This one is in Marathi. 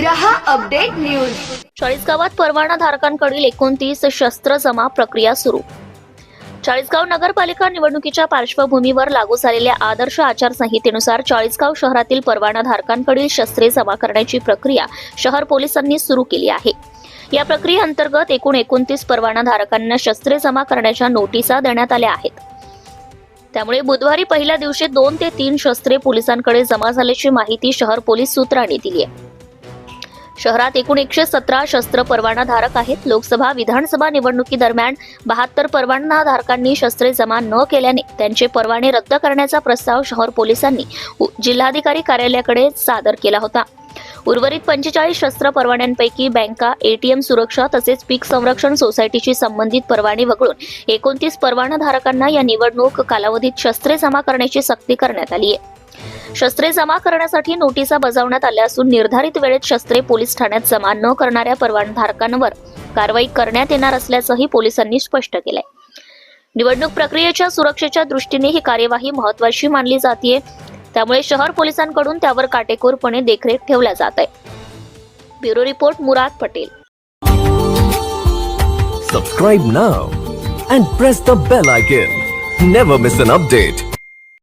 रहा अपडेट न्यूज. चाळीसगावात परवाना धारकांकडील एकोणतीस शस्त्र जमा प्रक्रिया सुरू. चाळीसगाव नगरपालिका निवडणुकीच्या पार्श्वभूमीवर लागू झालेल्या आदर्श आचारसंहितेनुसार चाळीसगाव शहरातील परवाना धारकांकडील शस्त्रे जमा करण्याची प्रक्रिया शहर पोलिसांनी सुरू केली आहे. या प्रक्रियेअंतर्गत एकूण एकोणतीस परवाना धारकांना शस्त्रे जमा करण्याच्या नोटिसा देण्यात आल्या आहेत. त्यामुळे बुधवारी पहिल्या दिवशी दोन ते तीन शस्त्रे पोलिसांकडे जमा झाल्याची माहिती शहर पोलीस सूत्रांनी दिली आहे. शहरात एकूण एकशे सतरा शस्त्र परवाना धारक आहेत. लोकसभा विधानसभा निवडणुकीदरम्यान बहात्तर परवाना धारकांनी शस्त्रे जमा न केल्याने त्यांचे परवाने रद्द करण्याचा प्रस्ताव शहर पोलिसांनी जिल्हाधिकारी कार्यालयाकडे सादर केला होता. उर्वरित पंचेचाळीस शस्त्र परवान्यांपैकी बँका एटीएम सुरक्षा तसेच पीक संरक्षण सोसायटीशी संबंधित परवाने वगळून एकोणतीस परवानाधारकांना या निवडणूक कालावधीत शस्त्रे जमा करण्याची सक्ती करण्यात आली आहे. शस्त्रे जमा करण्यासाठी नोटिसा बजावण्यात आल्या असून निर्धारित वेळेत शस्त्रे पोलीस ठाण्यात जमा न करणाऱ्या परवानधारकांवर कारवाई करण्यात येणार असल्याचंही पोलिसांनी स्पष्ट केलंय. निवडणूक प्रक्रियेच्या सुरक्षेच्या दृष्टीने ही कार्यवाही महत्वाची मानली जाते त्यामुळे शहर पोलिसांकडून त्यावर काटेकोरपणे देखरेख ठेवल्या जात आहे. Bureau report Murad Patel. Subscribe now and press the bell icon never miss an update